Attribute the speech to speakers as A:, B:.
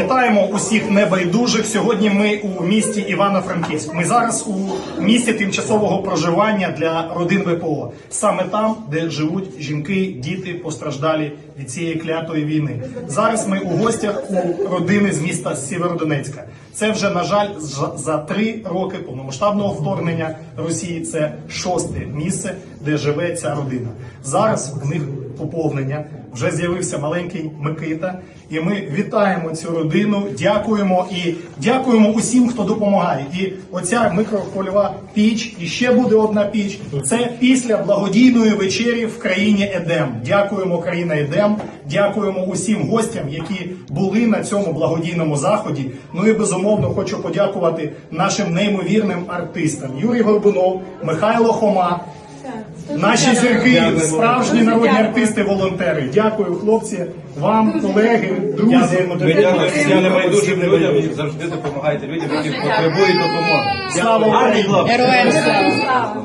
A: Вітаємо усіх небайдужих. Сьогодні ми у місті Івано-Франківськ. Ми зараз у місті тимчасового проживання для родин ВПО, саме там, де живуть жінки, діти постраждалі від цієї клятої війни. Зараз ми у гостях у родини з міста Сєвєродонецька. Це вже на жаль за- три роки повномасштабного вторгнення Росії. Це шосте місце, де живе ця родина. Зараз у них поповнення. Вже з'явився маленький Микита, і ми вітаємо цю родину, дякуємо і дякуємо усім, хто допомагає. І оця микрохвильова піч, і ще буде одна піч. Це після благодійної вечері в країні Едем. Дякуємо, країна Едем. Дякуємо усім гостям, які були на цьому благодійному заході. Ну і безумовно хочу подякувати нашим неймовірним артистам Юрій Горбунов, Михайло Хома. Наші зірки, справжні народні артисти, волонтери. Дякую, хлопці, вам, колеги, друзі.
B: Я не байдужим людям і завжди допомагайте людям, які потребують допомоги.
A: Слава Україні!
C: Героям слава!